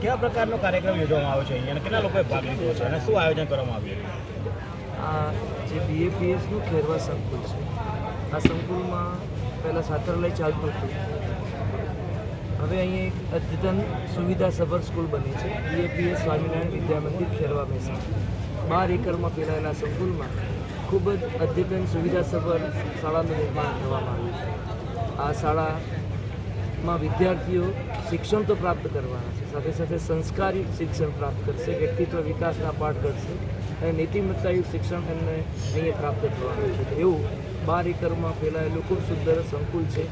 કેવા પ્રકારનો કાર્યક્રમ યોજવામાં આવ્યો છે અહીંયા કેટલા લોકોએ ભાગ લીધો છે અને શું આયોજન કરવામાં આવ્યું આ જે બીએપીએસનું ખેરવા સંકુલ છે, આ સંકુલમાં પહેલાં સાતરલય ચાલતું હતું. હવે અહીં એક અદ્યતન સુવિધા સભર સ્કૂલ બની છે બીએપીએસ સ્વામિનારાયણ વિદ્યા મંદિર ખેરવા મહેસાણા બાર એકરમાં ફેલાયેલા સંકુલમાં ખૂબ જ અદ્યતન સુવિધા સભર શાળાનું નિર્માણ કરવામાં આવ્યું છે. આ શાળામાં વિદ્યાર્થીઓ શિક્ષણ તો પ્રાપ્ત કરવાના છે. સાથે સાથે સંસ્કારયુક્ત શિક્ષણ પ્રાપ્ત કરશે, વ્યક્તિત્વ વિકાસના પાઠ કરશે અને નીતિમત્તાયુક્ત શિક્ષણ એમને અહીંયા પ્રાપ્ત થવાનું છે. એવું બાર એકરમાં ફેલાયેલું ખૂબ સુંદર સંકુલ છે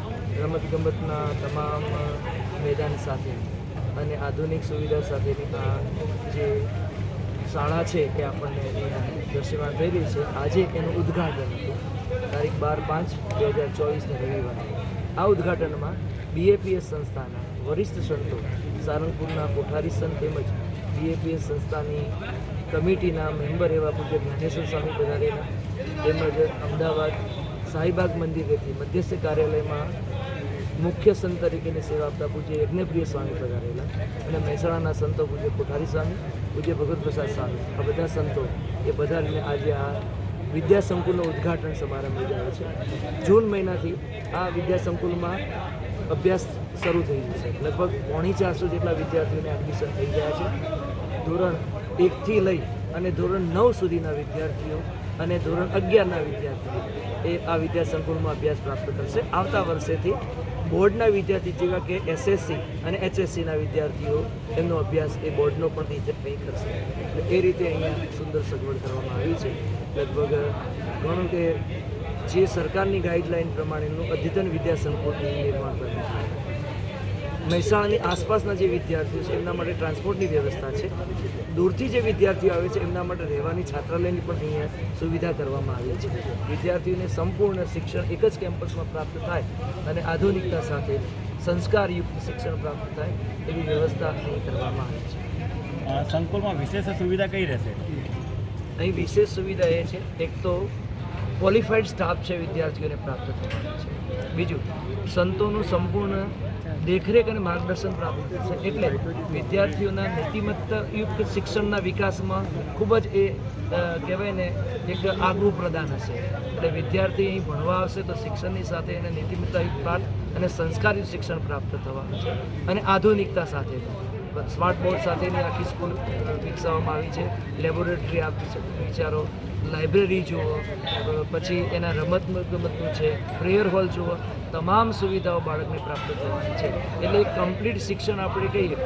રમતગમતના તમામ મેદાન સાથે અને આધુનિક સુવિધા સાથેની આ જે શાળા છે તે આપણને અહીંયા દૃશ્યમાન થઈ રહી છે, આજે એનું ઉદ્ઘાટન હતું. તારીખ બાર પાંચ, બે હજાર ચોવીસને રવિવારે. આ ઉદ્ઘાટનમાં બીએપીએસ સંસ્થાના વરિષ્ઠ સંતો, સારંગપુરના કોઠારી સંત તેમજ બીએપીએસ સંસ્થાની કમિટીના મેમ્બર એવા પૂજ્ય જ્ઞાનેશ્વર સ્વામી પધારેલા, તેમજ અમદાવાદ શાહીબાગ મંદિરેથી મધ્યસ્થ કાર્યાલયમાં મુખ્ય સંત તરીકેની સેવા આપતા પૂજ્ય યજ્ઞપ્રિય સ્વામી પધારેલા અને મહેસાણાના સંતો પૂજ્ય કોઠારી સ્વામી, પૂજ્ય ભગત પ્રસાદ સ્વામી. આ બધા સંતો એ પધારીને આજે આ વિદ્યા સંકુલનો ઉદ્ઘાટન સમારંભ યોજાયો છે. જૂન મહિનાથી આ વિદ્યા સંકુલમાં અભ્યાસ શરૂ થઈ જશે લગભગ પોણી ચારસો જેટલા વિદ્યાર્થીઓને એડમિશન થઈ ગયા છે. ધોરણ એકથી લઈ અને ધોરણ નવ સુધીના વિદ્યાર્થીઓ અને ધોરણ અગિયારના વિદ્યાર્થીઓ એ આ વિદ્યા સંકુલમાં અભ્યાસ પ્રાપ્ત કરશે. આવતા વર્ષેથી બોર્ડના વિદ્યાર્થી જેવા કે એસએસસી અને એચએસસીના વિદ્યાર્થીઓ એમનો અભ્યાસ એ બોર્ડનો પણ નહીં કરશે. એટલે એ રીતે અહીંયા સુંદર સગવડ કરવામાં આવી છે. લગભગ ઘણું કે જે સરકારની ગાઈડલાઇન પ્રમાણેનું અદ્યતન વિદ્યા સંકુલ અહીં નિર્માણ કર્યું છે. મહેસાણાની આસપાસના જે વિદ્યાર્થીઓ છે એમના માટે ટ્રાન્સપોર્ટની વ્યવસ્થા છે. દૂરથી જે વિદ્યાર્થીઓ આવે છે એમના માટે રહેવાની છાત્રાલયની પણ અહીંયા સુવિધા કરવામાં આવી છે. વિદ્યાર્થીઓને સંપૂર્ણ શિક્ષણ એક જ કેમ્પસમાં પ્રાપ્ત થાય અને આધુનિકતા સાથે સંસ્કારયુક્ત શિક્ષણ પ્રાપ્ત થાય એવી વ્યવસ્થા અહીં કરવામાં આવી છે. સંકુલમાં વિશેષ સુવિધા કઈ રહેશે? અહીં વિશેષ સુવિધા એ છે એક તો ક્વોલિફાઈડ સ્ટાફ છે વિદ્યાર્થીઓને પ્રાપ્ત થવાનો છે. બીજું સંતોનું સંપૂર્ણ દેખરેખ અને માર્ગદર્શન પ્રાપ્ત થશે એટલે વિદ્યાર્થીઓના નીતિમત્તાયુક્ત શિક્ષણના વિકાસમાં ખૂબ જ એ કહેવાય ને, એક આગવું પ્રદાન હશે. એટલે વિદ્યાર્થી અહીં ભણવા આવશે તો શિક્ષણની સાથે એને નીતિમત્તાયુક્ત પાઠ અને સંસ્કારયુક્ત શિક્ષણ પ્રાપ્ત થવાનું છે. અને આધુનિકતા સાથે સ્માર્ટ બોર્ડ સાથેની આખી સ્કૂલ વિકસાવવામાં આવી છે. લેબોરેટરી આપી છે. વિચારો. લાઇબ્રેરી જુઓ. પછી એના રમત ગમતનું છે. પ્રેયર હોલ જુઓ. તમામ સુવિધાઓ બાળકને પ્રાપ્ત થવાની છે. એટલે કમ્પ્લીટ શિક્ષણ આપણે કહીએ